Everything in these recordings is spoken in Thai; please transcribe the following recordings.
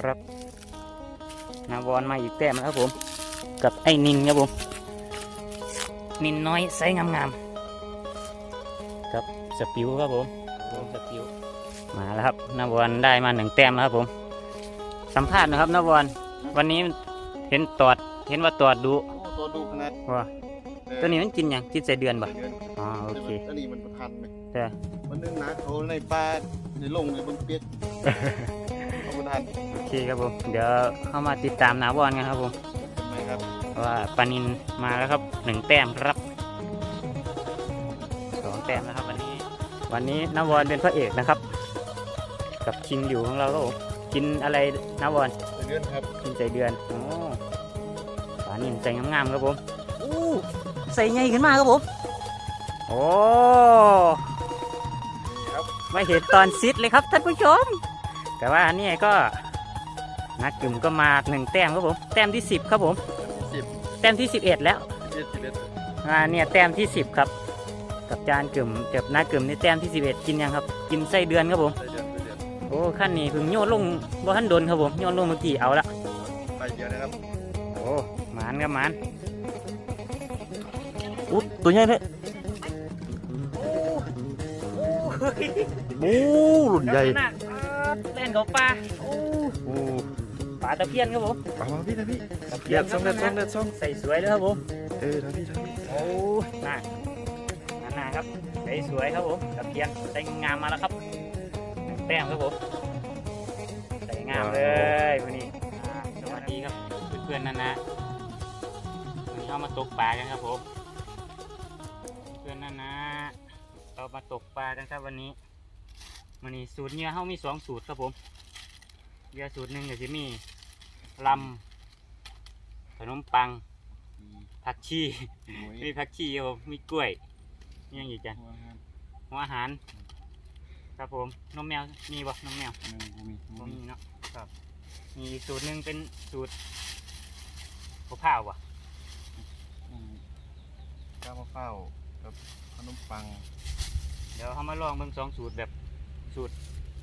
ครับนาวอนมาอีกแต้มแล้วครับผม กับไอ้นินครับผม นินน้อยไซส์งามๆกับสปิวครับผมผมสปิวมาแล้วครับนาวอนได้มาหนึ่งแต้มแล้วครับผม สัมภาษณ์หนะครับนาวอนวันนี้เห็นตอดเห็นว่าตอดดูโอ้ตัวดูขนาดว่าเออตัวนี้มันกินหยังกินใส่เดือนบ่เดือนอ๋อโอเคตัวนี้มันประพันไหมแต่มันนึงนะเขาในป่าในลงในบนเปียก เอาประทานโอเคครับผม เดี๋ยวเข้ามาติดตามนาวอนกันครับผมทำไมครับว่าปานินมาแล้วครับหนึ่งแต้มครับสองแต้มนะครับ วันนี้ วันนี้นาวอนเป็นพระเอกนะครับ กับชิงอยู่ของเราครับผมกินอะไรนาวอนเดือนครับกินใส่เดือนโอ้ปานินใส่งามๆครับผมอู้ใส่ใหญ่ขึ้นมาครับผมโอ้ครับไม่เห็นตอนซิดเลยครับท่านผู้ชม แต่ว่าอันนี้ก็นักกึ่มก็มาหนึ่งแต้มครับผม แต้มที่สิบครับผมสิบแต้มที่สิบเอ็ดแล้วเจ็ดสิบเอ็ดอ่าเนี่ยแต้มที่สิบครับ กับจานกึ่มกับหน้ากึ่มนี่แต้มที่สิบเอ็ดกินยังครับ กินไส้เดือนครับผมไปเดือนไปเดือนโอ้ขั้นนี้เพิ่งโยนลงบ่ทันโดนครับผมโยนลงเมื่อกี้เอาละไปเดียวนะครับโอ้หมานครับหมานอุ๊บตัวใหญ่เลยโอ้หลุนใหญ่ เล่นกับปลาโอ้ปลาตะเพียนครับผมมามาพี่นะพี่ตะเพีเดืยอนดคซ่รัอบงเดือดซ่องเดือดซ่องใส่สวยเลยครับผมเออทำพี่ทำพี่โอ้น่าน่าครับใส่สวยครับผมตะเพียนใส่งามมาแล้วครับหนึ่งแต้มครับผมใส่งามเลยวันนี้อ่าสวัสดีครับเพื่อนๆนั่นนะวันนี้เรามาตกปลากันครับผมเพื่อนนั่นนะเรามาตกปลากันครับวันนี้ วันนี้สูตรเนื้อเขามีสองสูตรครับผมเนื้อสูตรหนึ่งก็จะมีลำขนมปังผักชีมีผักชีครับผมมีกล้วยมีอย่างอีกจ้ะหัวอาหาร ครับผมนมแมวมีบ่นมแมวบ่มีเนาะครับมีอีกสูตรหนึ่งเป็นสูตรมะพร้าวบ่ข้าวมะพร้าวกับขนมปัง เดี๋ยวเขามาลองเบิ่งสองสูตรแบบ สูตร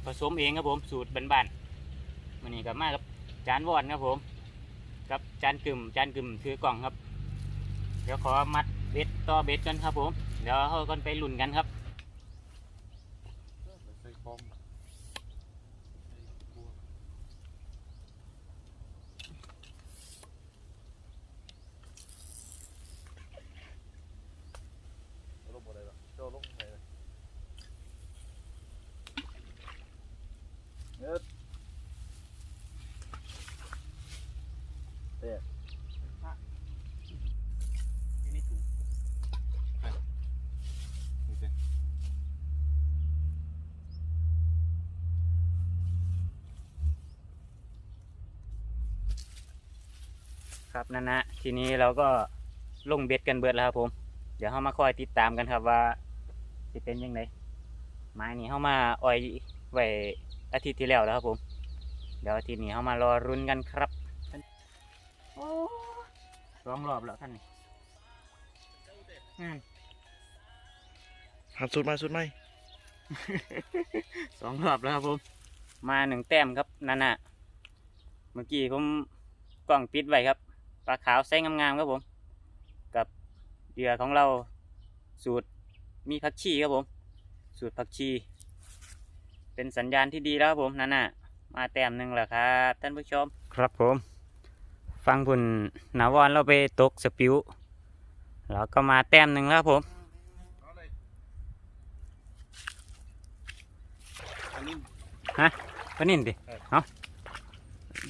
ผสมเองครับผมสูตรบ้านๆมันนี้กับมากับจานวอนครับผมกับจานกึ่มจานกึ่มถือกล่องครับ เดี๋ยวขอมัดเบ็ดต่อเบ็ดกันครับผม เดี๋ยวเขากันไปลุ่นกันครับ ใส่คอม ลงอะไรล่ะเจ้าลงไหนล่ะเน็ตเด็ดนี่สิ ครับนั่นนะทีนี้เราก็ลงเบ็ดกันเบิดแล้วครับผม เดี๋ยวเขามาคอยติดตามกันครับว่าจะเป็นยังไงไม้นี้เขามาอ่อยไว้อาทิตย์ที่แล้วแล้วครับผม เดี๋ยวอาทิตย์นี้เขามารอรุนกันครับโอ้สองรอบแล้วท่านนี่อืมหัดสุดไหมสุดไหม สองรอบแล้วครับผม มาหนึ่งแต้มครับนั่นน่ะ เมื่อกี้ผมกล้องปิดไว้ครับ ปลาขาวไซส์งามๆครับผม กับเหยื่อของเราสูตรมีผักชีครับผม สูตรผักชี เป็นสัญญาณที่ดีแล้วครับผมนั่นน่ะมาแต้มหนึ่งแล้วครับท่านผู้ชม ครับผม ฟังผุนนาวอนเราไปตกสปิวเราก็มาแต้มหนึ่งแล้วครับผมเอาเลยอันนี้ปลานินดิครับเอา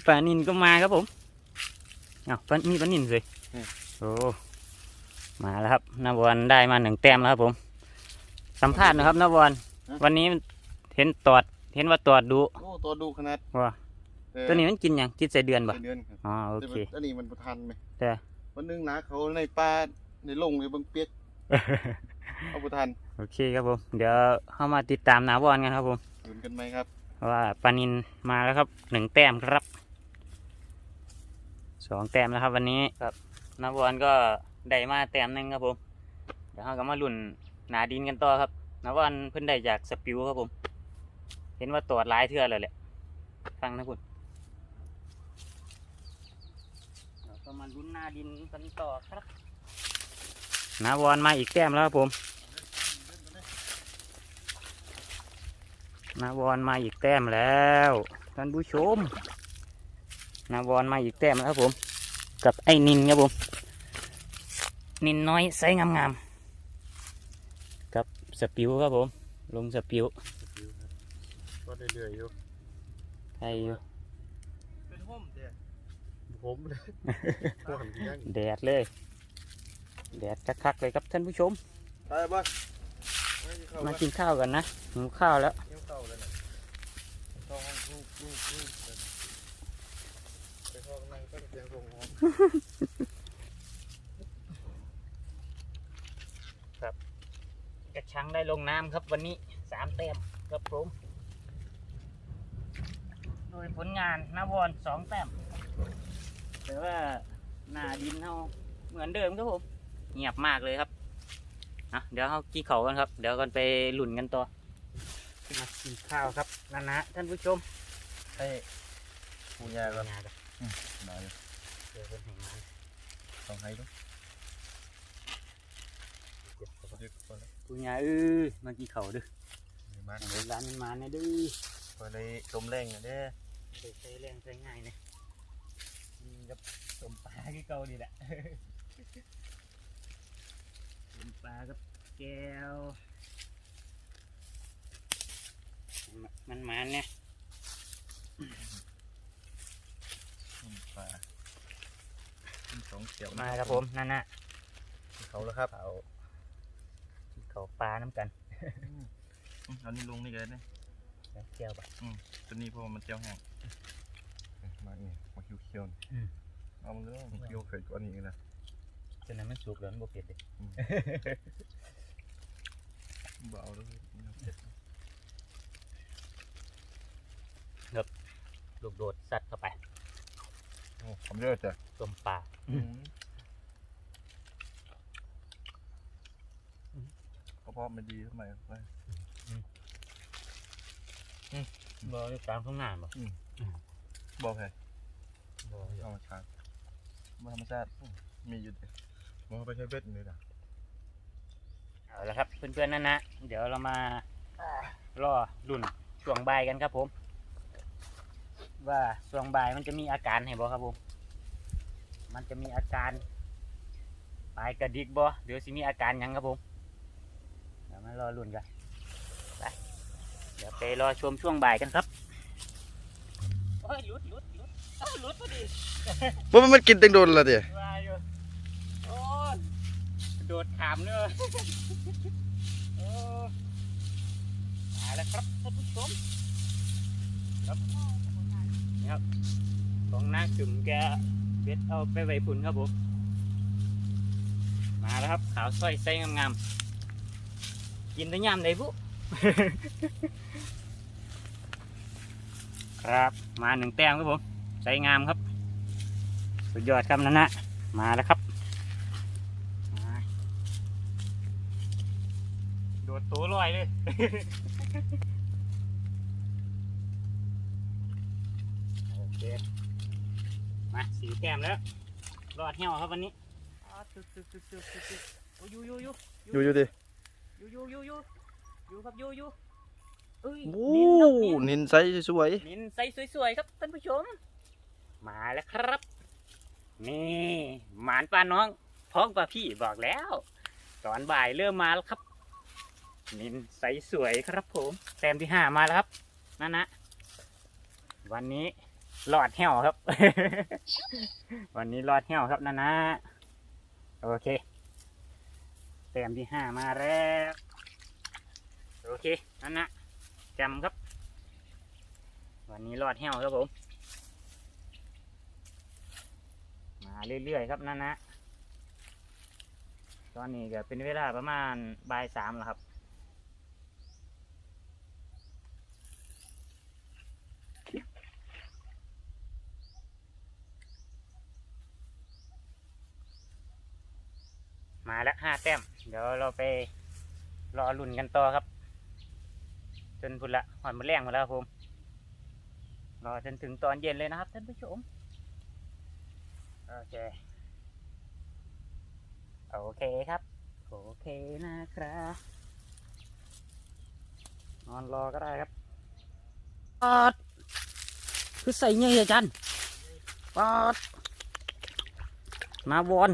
ปลานินก็มาครับผมเอาปลามีปลานินเลยอืมโอ้มาแล้วครับนาวอนได้มาหนึ่งแต้มแล้วครับผม สัมภาษณ์หนะครับนาวอนวันนี้เห็นตอดเห็นว่าตอดดูโอ้ตัวดูขนาดว่าเออตัวนี้มันกินหยังกินใส่เดือนบ่เดือนครับอ๋อโอเคแต่มันอันนี้มันประทันไหมแต่วันนึงนะเขาในป่าในลงในบนเปียกเอาประทันโอเคครับผม เดี๋ยวเข้ามาติดตามนาวอนกันครับผมหยุนกันไหมครับ ว่าปลานินมาแล้วครับหนึ่งแต้มครับ สองแต้มแล้วครับวันนี้ครับนักบอลก็ได้มาแต้มหนึ่งครับผม เดี๋ยวเราก็มาลุ่นหนาดินกันต่อครับนักบอลเพิ่นได้จากสปิวครับผม เห็นว่าตรวจหลายเทื่อเลยแหละฟังนะคุณก็มาลุ้นหน้าดินกันต่อครับนาวอนมาอีกแต้มแล้วครับผมนาวอนมาอีกแต้มแล้วท่านผู้ชม นาวอนมาอีกแต้มแล้วครับผม กับไอ้นินครับผม นินน้อยไซส์งามๆกับสปิวครับผม ลงสปิวก็เรื่อยๆอยู่ไทยอยู่เป็นห่มเด้ผมเลยห่มยังแดดเลย แดดคักๆเลยครับท่านผู้ชมไปบ้านมากินข้าวกันนะหิวข้าวแล้ว สียงส่งหอมกระชังได้ลงน้ำครับวันนี้สามแต้มครับผมโดยผลงานนาวอนสองแต้มแต่ว่าหน้าดินเขาเหมือนเดิมครับผมเงียบมากเลยครับนะเดี๋ยวเขากี้เขากันครับ เดี๋ยวกันไปหลุ่นกันต่อมากินข้าวครับนั่นนะท่านผู้ชมให้ปูยาก่อนงานกันมาเลยเดี๋ยวคนแห่งงานต้องให้ด้วยเด็กคนละปุญญาเออมากี่เขาดื้อมาเดี๋ยวร้านมันมาเนี่ยดื้อคนเลยต้มแรงอะเด้เด็กใช้แรงใช้ง่ายเนี่ยกินกับต้มปลาที่เกาดีแหละ ต้มปลากับแก้ว มันมันเนี่ยต้มปลา สองเขียวมาครับผมนั่นน่ะเขาแล้วครับเขาเขาปลาน้ำกันเอานี่ลงนี่กันนะแล้วแก้วปะตัวนี้เพราะว่ามันเจียวแห้งมาเนี่ยมาคิวเคียวๆนี่อืมเอามันเลยมันเคียวเผ็ดกว่านี้อีกนะฉะนั้นมันสุกแล้วมันโบเผ็ดเลยเบาเลยมันเผ็ดลูกโดดสัตว์เข้าไปโอ้ ผมเยอะจ้ะต้มปลาก็เพราะมันดีทำไมไปบออยู่กลางทุ่งนาบ่บอกใครบอธรรมชาติธรรมชาติมีอยู่ดิมองไปใช้เบ็ดเลยนะเอาละครับเพื่อนๆนั่นนะเดี๋ยวเรามารอรุ่นช่วงบ่ายกันครับผม ว่าช่วงบ่ายมันจะมีอาการให้บอครับผม มันจะมีอาการปลายกระดิกบอเดี๋ยวสิมีอาการหยังครับผมเดี๋ยวมารอรุ่นกันไปเดี๋ยวไปรอชมช่วงบ่ายกันครับโอ้ยหลุดหลุดหลุดอ้าวหลุดพอดีว่ามันกินตังโดนละเดี๋ยวว่าอยู่โอ้ยโดดขามเนอะโอ้มาแล้วครับท่านผู้ชมครับนี่ ครับ ของน้าจุ่มแกเบ็ดเอาไปไว้พุ่นครับผม มาแล้วครับ ขาวสร้อยไส้งามๆ กินได้ยามไหนบุครับมาหนึ่งแต้มครับผมใส่งามครับ สุดยอดครับนั่นนะมาแล้วครับโดดตัวลอยเลย โอเค มาสีแก้มแล้ว รอดเหี่ยวครับวันนี้อ้าวตึกตึกตึกตึกตึกตึกโอ้ยอยูอยูอยูอยู่อยู่ดิอยูอยูอยูอยูอยูครับอยูอยูเอ้ยโอ้นินครับนินนินไซส์สวยนินใสสวยๆครับท่านผู้ชม มาแล้วครับ นี่หมานปลาน้องพ้องปลาพี่บอกแล้ว ตอนบ่ายเริ่มมาแล้วครับ นินใสสวยครับผมแต้มที่ห้ามาแล้วครับนั่นนะวันนี้ รอดแห้วครับ วันนี้รอดแห้วครับนั่นนะโอเคแต้มที่ห้ามาแล้วโอเคนั่นนะจำครับ วันนี้รอดแห้วครับผม มาเรื่อยๆครับนั่นนะตอนนี้ก็เป็นเวลาประมาณบ่ายสามแล้วครับ มาแล้วห้าแต้ม เดี๋ยวเราไปรอลุ่นกันต่อครับ จนพุ่นละหอนมาแรงหมดแล้วครับผม รอจนถึงตอนเย็นเลยนะครับท่านผู้ชม โอเค โอเคครับ โอเคนะครับนอนรอก็ได้ครับปอดคือใส่เงี้ยจารย์ปอดนาวอน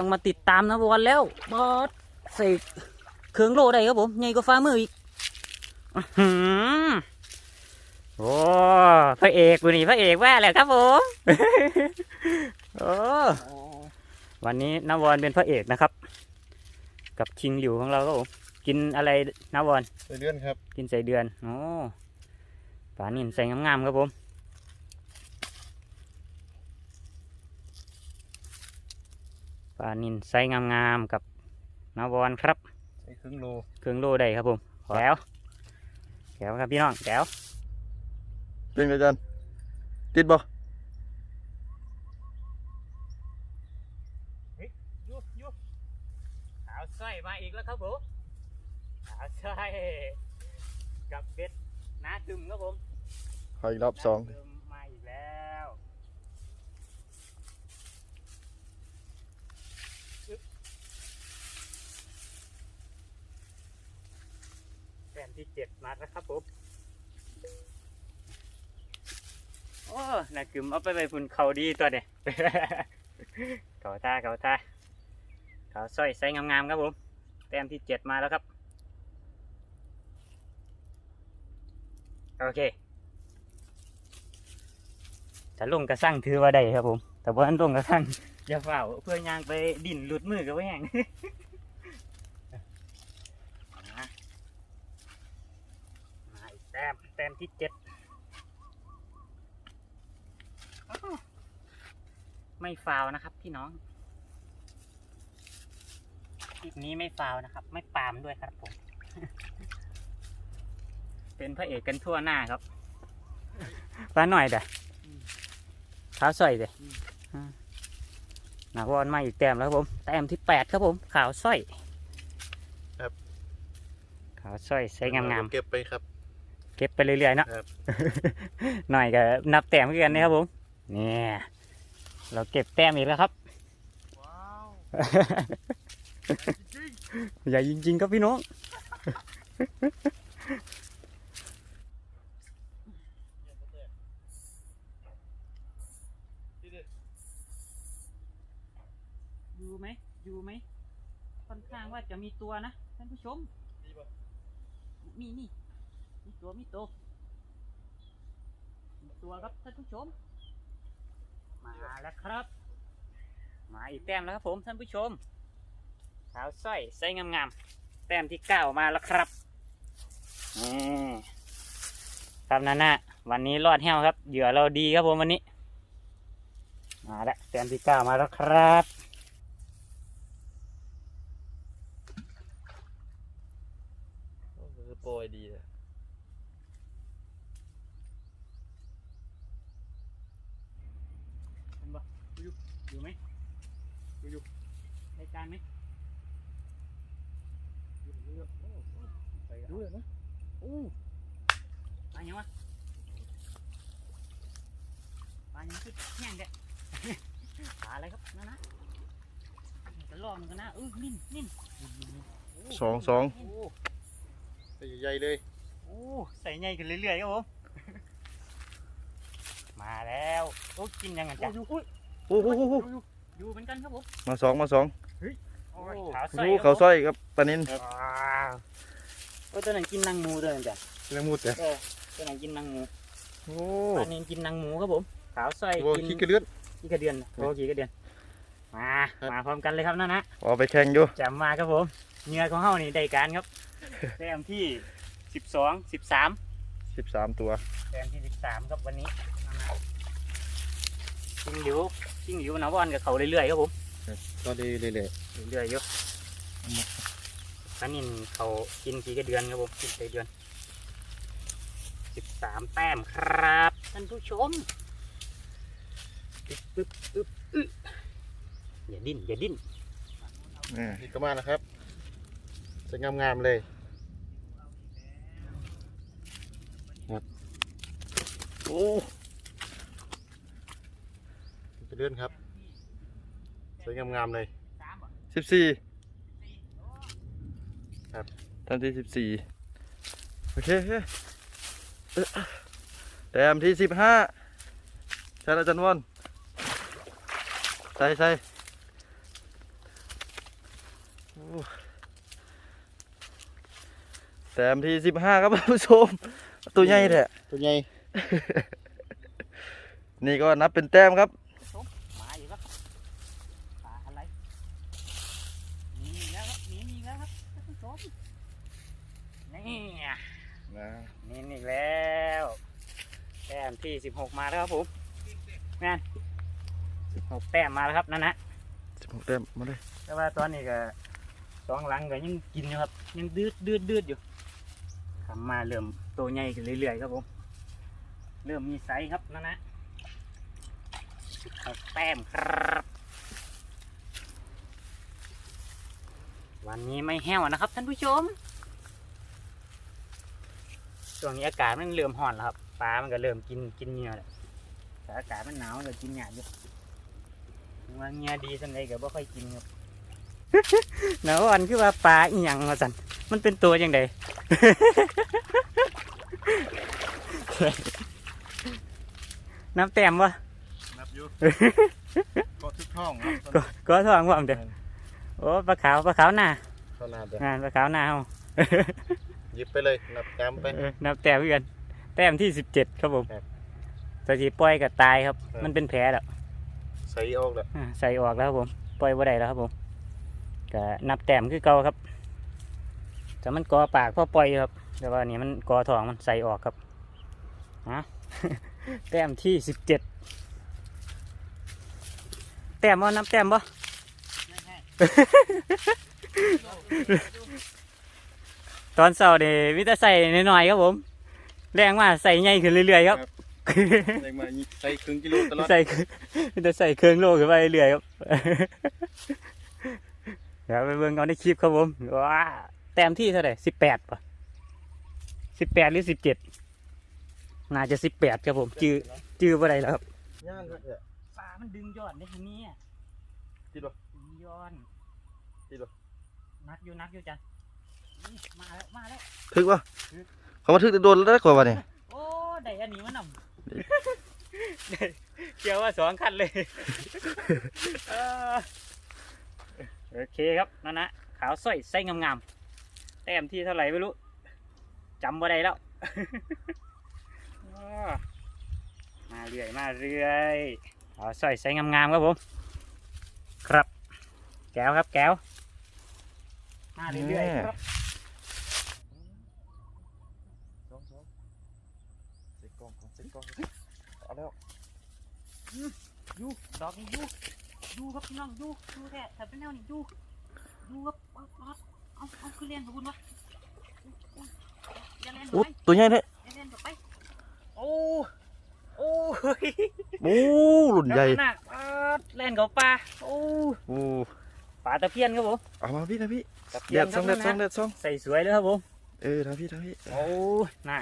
ต้องมาติดตามนาวอนแล้วปอดใส่เครื่องโลได้ครับผมใหญ่กว่าฟ้ามืออีกอื้อหือโอ้พระเอกวันนี้พระเอกแว่แล้วครับผมโอ้วันนี้นาวอนเป็นพระเอกนะครับ กับคิงหลิวของเราครับผมกินอะไรนาวอนไปเลื่อนครับ กินใส่เดือนโอ้ปลานินใส่งามๆครับผม ปลานินใส่งามๆกับนาวอนครับใส่ครึ่งโลเครื่องโลได้ครับผมแก้วแก้วครับพี่น้องแก้วเป็นไงอาจารย์ติดบ่ยุบยุบขาวสร้อยมาอีกแล้วครับผมขาวสร้อยกับเบ็ดน้าตึมครับผมขออีกรอบสองน้าตึมมาอีกแล้วอึ๊บแต้ม ที่เจ็ดมาแล้วครับผมโอ้น่ากึมเอาไปไปฝุ่นเขาดีตัวเนี่ย เขาตาเขาตาเขาสร้อยใส่งามๆครับผมแต้มที่เจ็ดมาแล้วครับ โอเคถ้าลงกระสั่งถือว่าได้ครับผม แต่ว่าอันลงกระสั่งอย่าเฝ้าเพื่อยางไปดิ่นหลุดมือกับแห้ง มามาอีกแต้มแต้มที่เจ็ดอ้าวไม่ฟาวนะครับพี่น้องคลิปนี้ไม่ฟาวนะครับ ไม่ปาล์มด้วยครับผม เป็นพระเอกกันทั่วหน้าครับปลาหน่อยเด้อเท้าสร้อยเด้ออ่าหนักวอนมาอีกแต้มแล้วครับผม แต้มที่แปดครับผม ขาวสร้อยครับ ขาวสร้อยใส่งามเก็บไปครับๆ เก็บไปเรื่อยๆเนาะครับ หน่อยก็นับแต้มเหมือนกันนะครับผมเนี่ยเราเก็บแต้มอีกแล้วครับ ว้าวใหญ่จริงๆครับพี่น้อง อยู่ไหม อยู่ไหม ค่อนข้างว่าจะมีตัวนะท่านผู้ชม มีนี่ มีตัวมีตัวมีตัวครับท่านผู้ชม มาแล้วครับ มาอีกแต้มแล้วครับผมท่านผู้ชมขาวสร้อยไส้งามๆ แต้มที่เก้ามาแล้วครับนี่ครับนั่นนะวันนี้รอดแห้วครับ เหยื่อเราดีครับผมวันนี้ มาแล้วแต้มที่เก้ามาแล้วครับ คือโปรยดีเลย เห็ นปะอยู่อยู่ไหมอยู่อยู่รายการไหมอยู่อยู่อยู่โอ้โอ้ไปแล้วดูเลยนะโอ้ปลายังวะปลายังคือแห้งแกปลาอะไรครับนั่นนะจะลองมันกันนะเออนิ่นนิ่นโสองสองโอ้ใหญ่ๆเลยโอ้ใส่ใหญ่กันเรื่อยๆครับผม มาแล้วโอ้กินยังไงจ๊ะโอ้โหอยู่เหมือนกันครับผมมาสองมาสองโอ้ยขาวดูใส่เขาสร้อยครับปลานินว้าวโอ้ยตัวนั้นกินนางหมูตัวนั้นจ้ะเรื่องมูดจ้ะเออตัวนั้นกินนางหมูโอ้ตัวนี้กินนางหมูครับผมขาวใส่โหกินขี้กระเลือนกี่กระเดือนโอ้กี่กระเดือนมาครับมาพร้อมกันเลยครับนั่นนะเอาไปแข่งอยู่จำมาครับผมเหงื่อของเฮานี่ได้การครับแต้มที่สิบสองสิบสาม สิบสามตัวแต้มที่สิบสามครับวันนี้นั่นนะชิงหลิวชิงหลิวนะวอนกับเขาเรื่อยๆครับผมก็ดีเลยเลยเรื่อยๆอยู่อันนี้เขากินกี่กระเดือนครับผมกินกี่เดือนสิบสามแต้มครับท่านผู้ชมอึ๊บอึ๊บอึ๊บอึ๊บอย่าดิ้นอย่าดิ้นนี่ก็มาแล้วครับจะงามๆเลย ครับโอ้เดือนครับ สวยงามๆเลยสามบ่สิบสี่สี่โอ้ทันที่สิบสี่โอเคโอเคเอ้อแต้มที่สิบห้าใช่แล้วจันวอนใส่ใส่โอ้แต้มที่สิบห้าครับท่านผู้ชม ตัวใหญ่แท้ตัวใหญ่นี่ก็นับเป็นแต้มครับมาอยู่ครับปลาอะไรมีอีกแล้วครับมีอีกแล้วครับท่านผู้ชมนี่ไงนะมีอีกแล้วแต้มที่สิบหกมาแล้วครับผมแม่นสิบหกแต้มมาแล้วครับนั่นนะสิบหกแต้มมาเลยแต่ว่าตอนนี้ก็สองหลังก็ยังกินอยู่ครับยังดืดดืดดืดอยู่ ทำมาเริ่มโตใหญ่ขึ้นเรื่อยๆครับผมเริ่มมีไซส์ครับนั่นนะแต้มครับ วันนี้ไม่แห้วนะครับ ท่านผู้ชมช่วงนี้อากาศมันเริ่มร้อนแล้วครับปลามันก็เริ่มกินกินเหงื่อแล้วแต่อากาศมันหนาวมันก็กินหยาดอยู่ว่าเหงื่อดีสันใดก็บ่ค่อยกินครับหนาวอ่อนคือว่าปลาอีหยังมาสันมันเป็นตัวยังไง น้ำแต้มวะนับอยู่ ก็ทุกท้องครับก็ก็ท้องว่าเด้อโอ้ปลาขาวปลาขาวหน้าขนาดเดียวงานปลาขาวหน้าเฮาหยิบไปเลย นับแต้มไปเออนับแต้มเพื่อนแต้มที่สิบเจ็ดครับผมครับสถีปล่อยกับตายครับครับ มันเป็นแผลแล้วใส่ออกแล้วอ่าใส่ออกแล้วครับผมปล่อยบ่ได้แล้วครับผมก็นับแต้มคือเก่าครับ แต่มันกอปากพอปล่อยอยู่ครับ แต่ว่านี่มันกอทองมันใส่ออกครับฮะแต้มที่สิบเจ็ดแต้มว่านับแต้มบ่ตอนเสาร์นี่มิตรใส่น้อยๆครับผม แรงมากใส่ใหญ่ขึ้นเรื่อยๆครับใส่มาใส่ครึ่งกิโลตลอดใส่มิตรใส่เครื่องโลขึ้นไปเรื่อยๆครับเดี๋ยวไปเบิ่งเอาในคลิปครับผมว้า แต้มที่เท่าไหร่สิบแปดป่ะสิบแปดหรือสิบเจ็ดน่าจะสิบแปดครับผม จื้อจื้อบ่ได้แล้วครับย่านครับเนี่ยปลามันดึงยอดได้ทีนี้ติดบ่ดึงยอดติดบ่นักอยู่นักอยู่จ้ะนี่มาแล้วมาแล้วถึกวะเขามาถึกโดนแล้วได้กว่าวะเนี่ยโอ้ได้อันนี้มันนำได้เกี่ยวว่าสองคันเลยเออโอเคครับนั่นนะขาวสร้อยไส้งามๆ แต้มที่เท่าไหร่ไม่รู้จำบ่ได้แล้ว มาเรื่อยมาเรื่อยขาวสร้อยไส้งามๆครับผม ครับ แก้วครับแก้ว มาเรื่อยๆครับกล้องเซ็ตกล้องเอาแล้วยูดอกนี้ยูยูครับพี่น้องยูยูแท้แต่เป็นแนวนี้ยูยูครับ เอาเอาเอาเอาคือเล่นกับคุณวะอุ๊ยอย่าเล่นกับโอ้ไปตัวใหญ่เลยอย่าเล่นกับไปโอ้โอ้ยโอ้หลุนใหญ่น่ะปาดเล่นกับปลาโอ้โอ้ปลาตะเพียนครับผมเอามาพี่นะพี่ตะเพีเด็ยนดคซรัอบงเด็ดซองนั่นนะเด็ดซองใส่สวยเลยครับผมเออนะพี่นะพี่โอ้น่ะ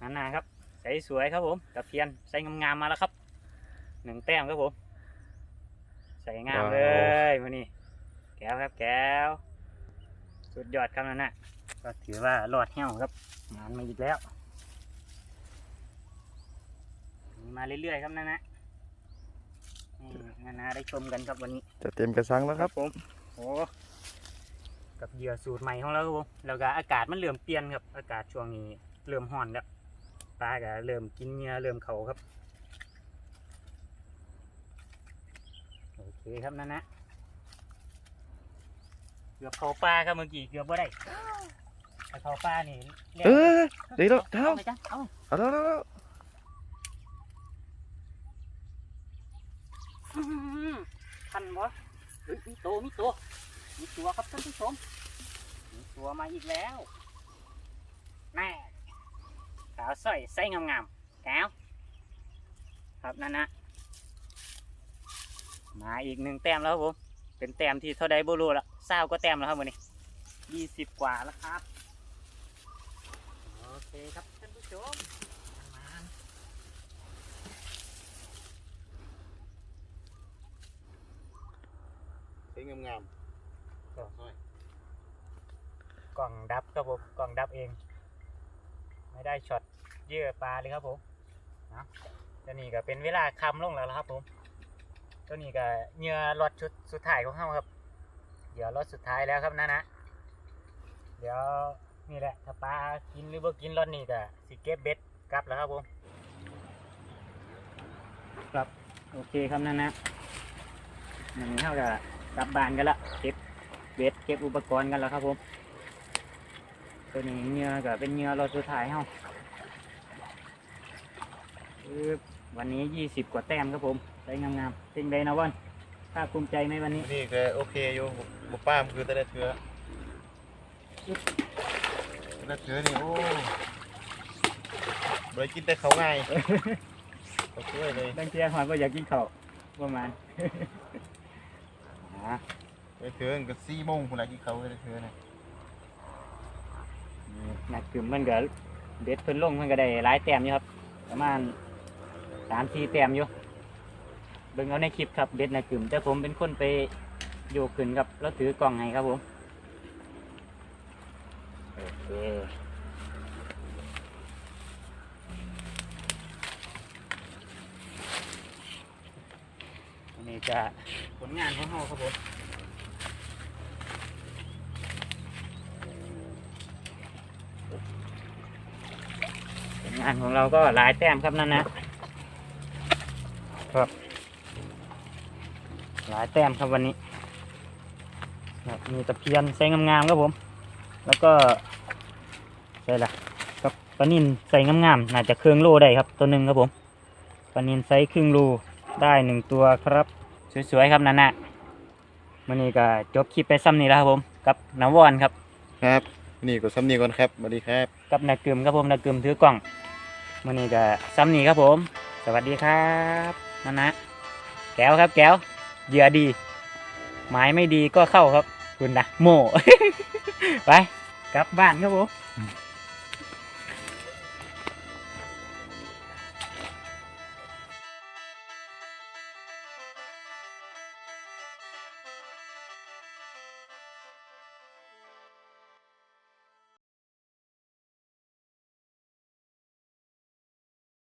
นั่นน่ะครับ ใส่สวยครับผมตะเพียนใส่งามๆมาแล้วครับหนึ่งแต้มครับผม ใส่งามเลยมานี่แก้วครับแก้ว สุดยอดครับนั่นน่ะก็ถือว่ารอดเหี้ยวครับงานมาอีกแล้วมีมาเรื่อยๆครับนั่นนะนี่นานาได้ชมกันครับวันนี้ จะเต็มกระสังแล้วครับผมโอ้กับเหยื่อสูตรใหม่ของเราครับผมแล้วก็อากาศมันเริ่มเปลี่ยนครับ อากาศช่วงนี้เริ่มร้อนแล้วปลาก็เริ่มกินเหงื่อเริ่มเขาครับ โอเคครับนั่นนะ เกือบเขาปลาครับเมื่อกี้เกือบบ่ได้ถ้าเขาปลานี่รียกเออเดี๋ยวเดี๋ยวเดี๋ยวไปจ้ะเอาเอาแล้วแล้วแล้วอื้อหือทันบ่เฮ้ยมีตัวมีตัวมีตัวครับท่านผู้ชมมีตัวมาอีกแล้วแม่ขาวสร้อยไส้งามๆแก้วครับนั่นนะมาอีกหนึ่งแต้มแล้วครับผมเป็นแต้มที่เท่าใดบ่รู้ละ เศร้าก็แต้มแล้วครับวันนี้ยี่สิบกว่าแล้วครับ โอเคครับท่านผู้ชมมางามๆน้อยกล่องดับครับผมกล่องดับเอง ไม่ได้ช็อตเยื่อปลาเลยครับผมนะตัวนี้ก็เป็นเวลาคำลงแล้วล่ะครับผมตัวนี้ก็เหยื่อรถชุดสุดท้ายของเขาครับ เหยื่อรถสุดท้ายแล้วครับนะนะ เดี๋ยวนี่แหละ ถ้าปลากินหรือบ่กินรถนี่ก็สิเก็บเบ็ดกลับแล้วครับผมครับ โอเคครับนั่นนะมันเท่ากับกลับบ้านกันละเก็บเบ็ดเก็บอุปกรณ์กันแล้วครับผมตัวนี้เงือก็เป็นเงือรถสุดท้ายเฮาวันนี้ยี่สิบกว่าแต้มครับผมได้งามๆเป็นไดนะวัน ภาคภูมิใจไหมวันนี้นี่ก็โอเคอยู่บุป้ามคือแต่ได้เถือแต่ได้เถือนี่โอ้บริกินแต่เขาง่ายเขาช่วยเลยดังเชียร์หอยก็อยากกินข้าวประมาณอ่าได้เถือก็สี่โมงคนละกินเขาได้เถือนะหนักกึ่มมันก็เบ็ดเพิ่นลงมันก็ได้หลายแต้มอยู่ครับ ประมาณสามสี่แต้มอยู่ เบิ่งเอาในคลิปครับเบ็ดนักกึ่มแต่ผมเป็นคนไปโยกขึ้นครับแล้วถือกล่องให้ครับผมโอเคนนี้จะผลงานของเราครับผมผลงานของเราก็หลายแต้มครับนั่นนะครับ หลายแต้มครับวันนี้ครับมีตะเพียนใส่งามๆครับผม แล้วก็ใส่ละครับปลานินใส่งามๆน่าจะเครื่องโลได้ครับตัวหนึ่งครับผมปลานินไซส์ครึ่งโลได้หนึ่งตัวครับ สวยๆครับนั่นนะมันนี้ก็จบคลิปไปซ้ำนี้แล้วครับผม กับน้ำวอนครับ ครับนี่ก็ซ้ำนี่ก่อนครับสวัสดีครับ กับนากึมครับผมนากึมถือกล่องมันนี้ก็ซ้ำนี้ครับผม สวัสดีครับนั่นนะแก้วครับแก้ว เหยื่อดี หมายไม่ดีก็เข้าครับ คุณนะโม่ ไป กลับบ้านครับผม